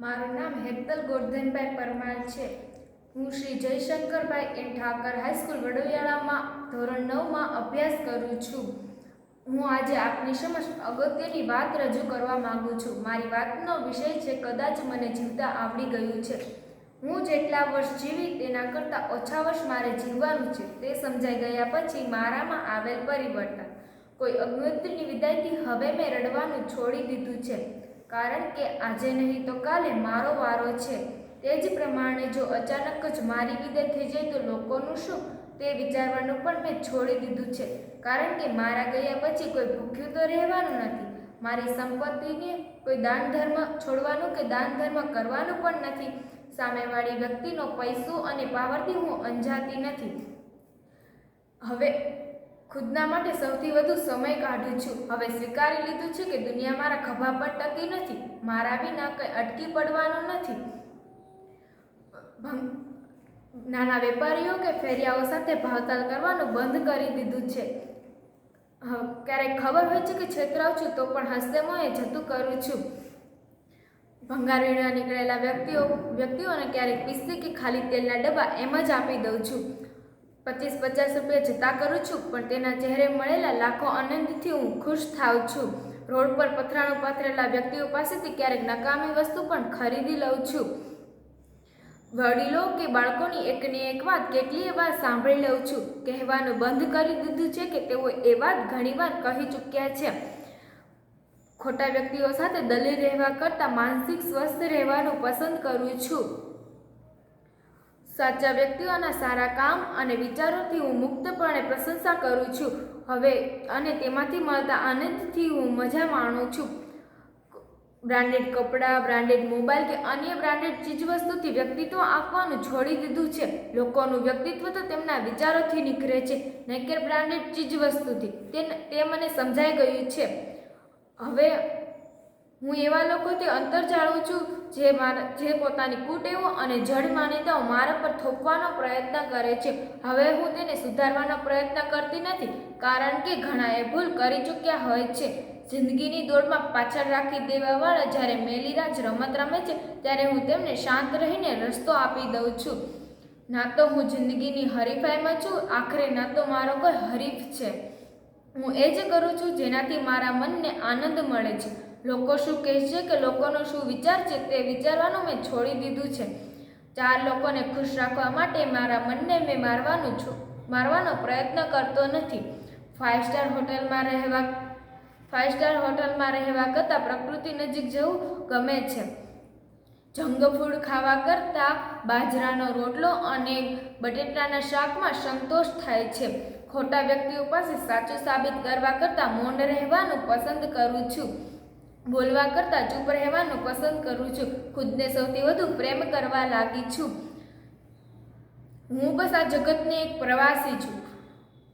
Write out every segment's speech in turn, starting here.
મારું નામ હેતલ ગોરધનભાઈ પરમાર છે. હું Shri Jayshankarbhai A Thakar high school વડોદરામાં ધોરણ નવમાં અભ્યાસ કરું છું. હું આજે આપની સમક્ષ અગત્યની વાત રજૂ કરવા માગું છું. મારી વાતનો વિષય છે, કદાચ મને જીવતા આવડી ગયું છે. હું જેટલા વર્ષ જીવી તેના કરતાં ઓછા વર્ષ મારે જીવવાનું છે, તે સમજાઈ ગયા પછી મારામાં આવેલ પરિવર્તન. કોઈ અગત્યની વિદાયથી હવે મેં રડવાનું છોડી દીધું છે. કારણ કે આજે નહીં તો કાલે મારો વારો છે. તે જ પ્રમાણે જો અચાનક જ મારી વિદાય થઈ જાય તો લોકોનું શું? તે વિચારવાનું પણ મેં છોડી દીધું છે. કારણ કે મારા ગયા પછી કોઈ ભૂખ્યું તો રહેવાનું નથી. મારી સંપત્તિને કોઈ દાન ધર્મ છોડવાનું કે દાન ધર્મ કરવાનું પણ નથી. સામેવાળી વ્યક્તિનો પૈસો અને પાવરથી હું અંજાતી નથી. હવે ખુદના માટે સૌથી વધુ સમય કાઢું છું. હવે સ્વીકારી લીધું છે કે દુનિયા મારા ખભા પર ટકી નથી. મારા વિના કંઈ અટકી પડવાનું નથી. નાના વેપારીઓ કે ફેરિયાઓ સાથે ભાવતાલ કરવાનું બંધ કરી દીધું છે. ક્યારેક ખબર હોય છે કે છેતરાવ છું તો પણ હસ્તે મોએ જતું કરું છું. ભંગાર વીણવા નીકળેલા વ્યક્તિઓ, વ્યક્તિઓને ક્યારેક પીસી કે ખાલી તેલના ડબ્બા એમ જ આપી દઉં છું. પચીસ પચાસ રૂપિયા જતા કરું છું, પણ તેના ચહેરે મળેલા લાખો આનંદથી હું ખુશ થાઉં છું. રોડ પર પથરાણું પાથરેલા વ્યક્તિઓ પાસેથી ક્યારેક નકામી વસ્તુ પણ ખરીદી લઉં છું. વડીલો કે બાળકોની એકની એક વાત કેટલીય વાર સાંભળી લઉં છું. કહેવાનું બંધ કરી દીધું છે કે તેઓ એ વાત ઘણીવાર કહી ચૂક્યા છે. ખોટા વ્યક્તિઓ સાથે દલીલ રહેવા કરતાં માનસિક સ્વસ્થ રહેવાનું પસંદ કરું છું. સાચા વ્યક્તિઓના સારા કામ અને વિચારોથી હું મુક્તપણે પ્રશંસા કરું છું. હવે અને તેમાંથી મળતા આનંદથી હું મજા માણું છું. બ્રાન્ડેડ કપડાં, બ્રાન્ડેડ મોબાઈલ કે અન્ય બ્રાન્ડેડ ચીજવસ્તુથી વ્યક્તિત્વ આપવાનું છોડી દીધું છે. લોકોનું વ્યક્તિત્વ તો તેમના વિચારોથી નીકળે છે. નહીતર બ્રાન્ડેડ ચીજવસ્તુથી તે મને સમજાઈ ગયું છે. હવે હું એવા લોકોથી અંતર જાળવું છું જે મારા જે પોતાની કુટેવો અને જડ માન્યતાઓ મારા પર થોપવાનો પ્રયત્ન કરે છે. હવે હું તેને સુધારવાનો પ્રયત્ન કરતી નથી, કારણ કે ઘણાએ ભૂલ કરી ચૂક્યા હોય છે. જિંદગીની દોડમાં પાછળ રાખી દેવાવાળા જ્યારે મેલીરાજ રમત રમે છે, ત્યારે હું તેમને શાંત રહીને રસ્તો આપી દઉં છું. ના તો હું જિંદગીની હરીફાઈમાં છું, આખરે ના તો મારો કોઈ હરીફ છે. હું એ જ કરું છું જેનાથી મારા મનને આનંદ મળે છે. લોકો શું કહેશે કે લોકોનો શું વિચાર છે તે વિચારવાનું મેં છોડી દીધું છે. ચાર લોકોને ખુશ રાખવા માટે મારા મનને મેં મારવાનું છું, મારવાનો પ્રયત્ન કરતો નથી. ફાઇવ સ્ટાર હોટલમાં રહેવા ફાઇવ સ્ટાર હોટલમાં રહેવા કરતાં પ્રકૃતિ નજીક જવું ગમે છે. જંગ ફૂડ ખાવા કરતાં બાજરાનો રોટલો અને બટેટાના શાકમાં સંતોષ થાય છે. ખોટા વ્યક્તિઓ પાસે સાચું સાબિત કરવા કરતાં મૌન રહેવાનું પસંદ કરું છું. બોલવા કરતાં ચૂપ રહેવાનું પસંદ કરું છું. ખુદને સૌથી વધુ પ્રેમ કરવા લાગી છું. હું બસ આ જગતની એક પ્રવાસી છું.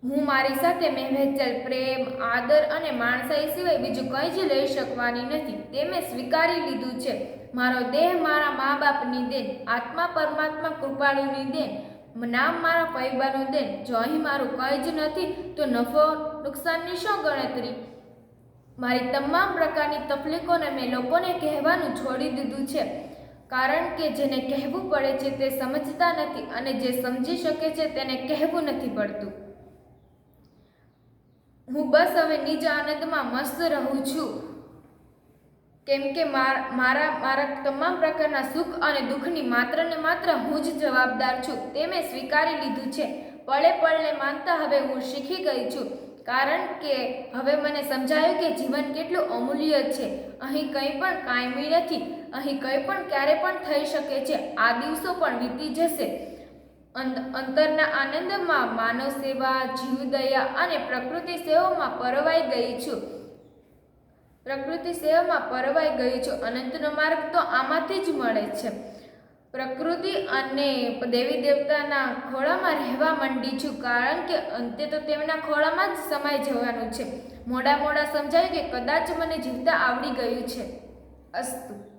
હું મારી સાથે મેં પ્રેમ, આદર અને માણસાઈ સિવાય બીજું કંઈ જ લઈ શકવાની નથી. તે મેં સ્વીકારી લીધું છે. મારો દેહ મારા મા બાપની દેન, આત્મા પરમાત્મા કૃપાળુની દેન, નામ મારા પૈબાનું દેન. જો અહીં મારું કંઈ જ નથી, તો નફો નુકસાનની શું ગણતરી? મારી તમામ પ્રકારની તકલીફોને મેં લોકોને કહેવાનું છોડી દીધું છે. કારણ કે જેને કહેવું પડે છે તે સમજતા નથી અને જે સમજી શકે છે તેને કહેવું નથી પડતું. હું બસ હવે નિજ આનંદમાં મસ્ત રહું છું. કેમ કે માર- મારા તમામ પ્રકારના સુખ અને દુઃખની માત્ર ને માત્ર હું જ જવાબદાર છું. તે મેં સ્વીકારી લીધું છે. પળે પળને માનતા હવે હું શીખી ગઈ છું. કારણ કે હવે મને સમજાયું કે જીવન કેટલું અમૂલ્ય છે. અહીં કંઈ પણ કાયમી નથી. અહીં કંઈ પણ ક્યારે પણ થઈ શકે છે. આ દિવસો પણ વીતી જશે. અંત- અંતરના આનંદમાં માનવ સેવા જીવદયા અને પ્રકૃતિ સેવામાં પરવાઈ ગઈ છું. પ્રકૃતિ સેવામાં પરવાઈ ગઈ છું. અનંતનો માર્ગ તો આમાંથી જ મળે છે. પ્રકૃતિ અને દેવી દેવતાના ખોળામાં રહેવા માંડી છું. કારણ કે અંતે તો તેમના ખોળામાં જ સમાઈ જવાનું છે. મોડા મોડા સમજાયું કે કદાચ મને જીવતા આવડી ગયું છે. અસ્તુ.